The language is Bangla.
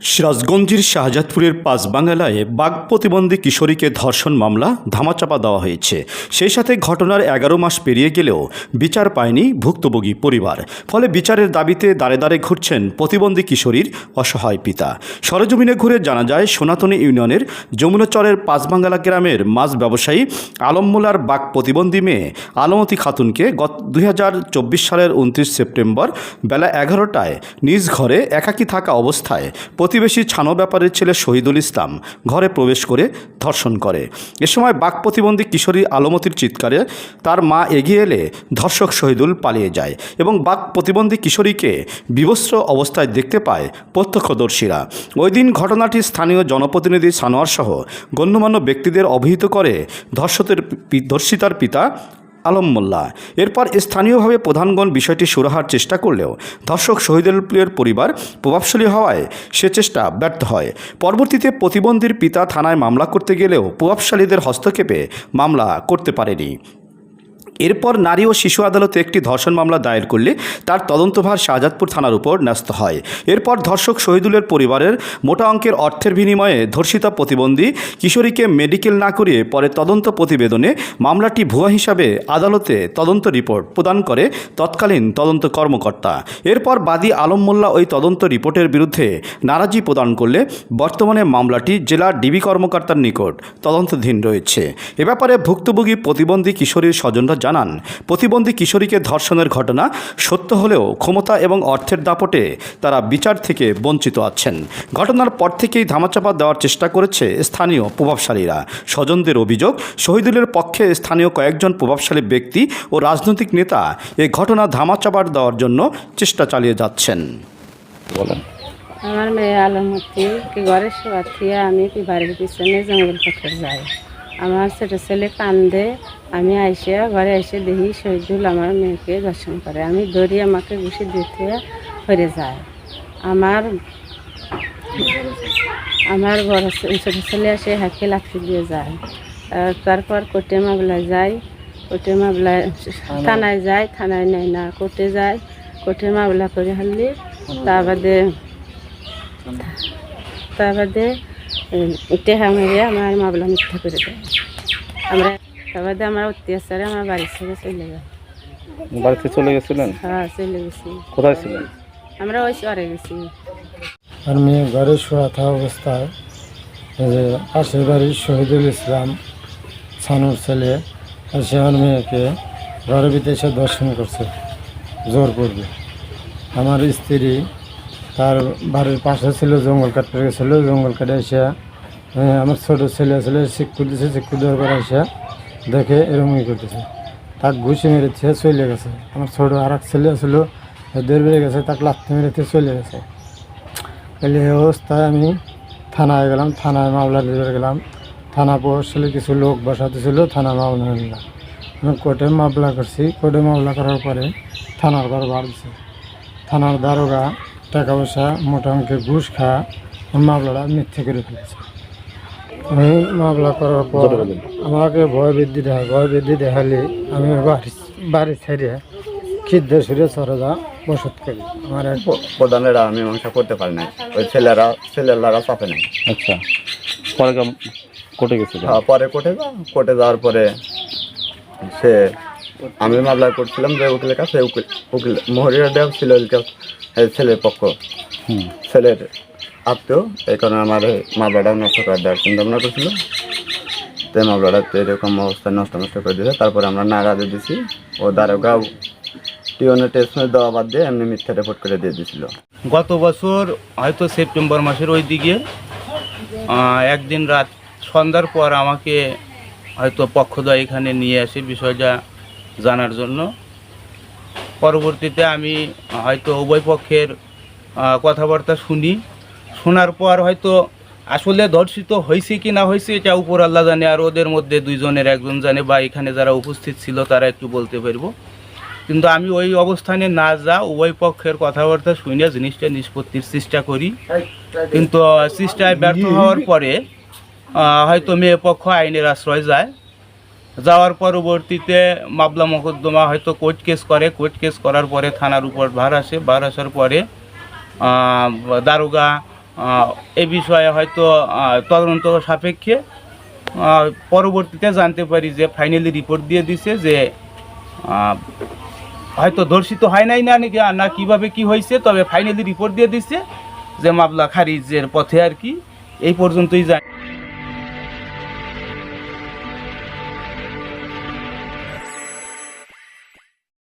সিরাজগঞ্জের শাহজাদপুরের পাঁচবাঙ্গালায় বাঘ প্রতিবন্ধী কিশোরীকে ধর্ষণ মামলা ধামাচাপা দেওয়া হয়েছে। সেই সাথে ঘটনার এগারো মাস পেরিয়ে গেলেও বিচার পায়নি ভুক্তভোগী পরিবার। ফলে বিচারের দাবিতে দাঁড়ে দাঁড়ে ঘুরছেন প্রতিবন্ধী কিশোরীর অসহায় পিতা। সরজমিনে ঘুরে জানা যায়, সনাতনী ইউনিয়নের যমুনাচরের পাঁচবাঙ্গালা গ্রামের মাছ ব্যবসায়ী আলমমোলার বাঘ প্রতিবন্ধী মেয়ে আলমতি খাতুনকে গত দুই হাজার চব্বিশ সালের উনত্রিশ সেপ্টেম্বর বেলা এগারোটায় নিজ ঘরে একাকী থাকা অবস্থায় প্রতিবেশী ছানো ব্যাপারের ছেলে শহীদুল ইসলাম ঘরে প্রবেশ করে ধর্ষণ করে। এ সময় বাক প্রতিবন্ধী কিশোরী আলমতির চিৎকারে তার মা এগিয়ে এলে ধর্ষক শহীদুল পালিয়ে যায় এবং বাক প্রতিবন্ধী কিশোরীকে বিবস্ত্র অবস্থায় দেখতে পায় প্রত্যক্ষদর্শীরা। ওই দিন ঘটনাটি স্থানীয় জনপ্রতিনিধি সানোয়ার সহ গণ্যমান্য ব্যক্তিদের অভিহিত করে ধর্ষতের ধর্ষিতার পিতা আলম মোল্লা এরপর স্থানীয়ভাবে প্রধানগণ বিষয়টি সুরাহার চেষ্টা করলেও ধর্ষক শহীদুলের পরিবার প্রভাবশালী হওয়ায় সে চেষ্টা ব্যর্থ হয়। পরবর্তীতে প্রতিবন্ধীর পিতা থানায় মামলা করতে গেলেও প্রভাবশালীদের হস্তক্ষেপে মামলা করতে পারেনি। এরপর নারী ও শিশু আদালতে একটি ধর্ষণ মামলা দায়ের করলে তার তদন্তভার শাহজাদপুর থানার উপর ন্যস্ত হয়। এরপর ধর্ষক শহীদুলের পরিবারের মোটা অঙ্কের অর্থের বিনিময়ে ধর্ষিতা প্রতিবন্ধী কিশোরীকে মেডিকেল না করিয়ে পরে তদন্ত প্রতিবেদনে মামলাটি ভুয়া হিসাবে আদালতে তদন্ত রিপোর্ট প্রদান করে তৎকালীন তদন্ত কর্মকর্তা। এরপর বাদী আলম মোল্লা ওই তদন্ত রিপোর্টের বিরুদ্ধে নারাজি প্রদান করলে বর্তমানে মামলাটি জেলা ডিবি কর্মকর্তার নিকট তদন্তাধীন রয়েছে। এ ব্যাপারে ভুক্তভোগী প্রতিবন্ধী কিশোরীর স্বজনরা জানান প্রতিবন্ধী কিশোরীকে ধর্ষণের ঘটনা সত্য হলেও ক্ষমতা এবং অর্থের দাপটে তারা বিচার থেকে বঞ্চিত আছেন। ঘটনার পর থেকেই ধামাচাপা দেওয়ার চেষ্টা করেছে স্থানীয় প্রভাবশালীরা। স্বজনদের অভিযোগ শহীদুলের পক্ষে স্থানীয় কয়েকজন প্রভাবশালী ব্যক্তি ও রাজনৈতিক নেতা এ ঘটনা ধামাচাপা দেওয়ার জন্য চেষ্টা চালিয়ে যাচ্ছেন। বলেন। আমার মেয়ে আলমতি কি ঘরের থেকে আমি কি বাড়ির পিছনে জঙ্গল পথে যাই? আমার ছোট ছেলে কান্দে। আমি আইসে ঘরে এসে দেখি শহীদুল আমার মেয়েকে দর্শন করে। আমি ধরি আমাকে ঘুষি দিতে হয়ে যায়। আমার আমার বড় ছোট ছেলে এসে হাঁকে লাথি দিয়ে যায়। তারপর কোর্টে মামলায় যাই কোর্টে মামলায় থানায়। যায় থানায় নেয় না কোর্টে যায়। কোর্টে মামলা করে হারলি তা বাদে তা বাদে টেহা মেরে আমার মামলা মিথ্যা করে দেয়। আমরা তা বাদে আমার অত্যাচারে আমার বাড়ি ছেড়ে চলে যায় বাড়িতে চলে গেছিলেন? হ্যাঁ চলে গেছি। কোথায় ছিলেন? আমরা ওই চরে গেছি। আর মেয়ে ঘরে শোয়া থাকা অবস্থায় যে পাশের বাড়ির শহীদুল ইসলাম সানুর ছেলে আর সে আমার মেয়েকে ঘরের ভিতরে এসে দর্শন করছে জোর করবে। আমার স্ত্রী তার বাড়ির পাশে ছিল, জঙ্গল কাটতে গেছিল, জঙ্গল কাটে এসে আমার ছোটো ছেলে ছেলে শিক্ষু দিছে শিক্ষু দেওয়ার পরে এসে দেখে এরকমই করতেছে। তাক ঘুষি মেরেছে, চলে গেছে। আমার ছোটো আর এক ছেলে ছিল দেড় বেড়ে গেছে, তাকে লাথি মেরেছে, চলে গেছে। এই অবস্থায় আমি থানায় গেলাম, থানায় মামলা দিতে গেলাম। থানা প্রভাবশালী কিছু লোক বসাতে ছিল থানা মামলা নিলাম। আমি কোর্টে মামলা করছি, কোর্টে মামলা করার পরে থানার ঘর বার দিছে থানার দারোগা টাকা পয়সা মোটা অঙ্কের ঘুষ খা মামলাটা মিথ্যে করে ফেলেছে। আমি মামলা করার পর আমাকে ভয় বৃদ্ধি দেখায় ভয় বৃদ্ধি দেখালে আমি বাড়ি বাড়ি ছেড়ে খিদ্দে সুরে চলে যা বসত করি। আমার এক প্রধানেরা মীমাংসা করতে পারে না ওই ছেলেরা ছেলেরা চাপে নাই। আচ্ছা। পরে কোর্টে গেছিলেন হ্যাঁ, পরে কোর্টে যা কোর্টে যাওয়ার পরে সে আমি মামলা করছিলাম যে উকিলের কাছে উকিল উকিল মহরিয়া দেব ছিল ছেলের পক্ষ। ছেলের আত্মীয় এই কারণে আমার মামলাটা নষ্ট করে দেওয়ার চিন্তা ভাবনা করছিল তো এই মামলাটা তো এরকম অবস্থায় নষ্ট নষ্ট করে দিয়েছে। তারপরে আমরা নাগাদে দিছি। ও দারোগা টিওনের টেস্ট দেওয়া বাদ দিয়ে এমনি মিথ্যা রিপোর্ট করে দিয়ে দিয়েছিল গত বছর হয়তো সেপ্টেম্বর মাসের ওই দিকে একদিন রাত সন্ধ্যার পর আমাকে হয়তো পক্ষদয় এখানে নিয়ে আসে। বিষয়টা জানার জন্য। পরবর্তীতে আমি হয়তো উভয় পক্ষের কথাবার্তা শুনি। শোনার পর হয়তো আসলে ধর্ষিত হয়েছে কি না হয়েছে, এটা উপর আল্লাহ জানে। আর ওদের মধ্যে দুইজনের একজন জানে বা এখানে যারা উপস্থিত ছিল তারা একটু বলতে পারব। কিন্তু আমি ওই অবস্থানে না যা, উভয় পক্ষের কথাবার্তা শুনে জিনিসটা নিষ্পত্তির চেষ্টা করি। কিন্তু চেষ্টায় ব্যর্থ হওয়ার পরে হয়তো মেয়ে পক্ষ আইনের আশ্রয় যায়। যাওয়ার পরবর্তীতে মামলা মোকদ্দমা হয়তো কোর্ট কেস করে। কোর্ট কেস করার পরে থানার উপর ভার আসে। ভার আসার পরে দারোগা এ বিষয়ে হয়তো তদন্ত সাপেক্ষে পরবর্তীতে জানতে পারি যে ফাইনালি রিপোর্ট দিয়ে দিছে যে হয়তো ধর্ষিত হয় নাই না নাকি না কীভাবে কি হয়েছে, তবে ফাইনালি রিপোর্ট দিয়ে দিচ্ছে যে মামলা খারিজের পথে আর কি। এই পর্যন্তই জানি।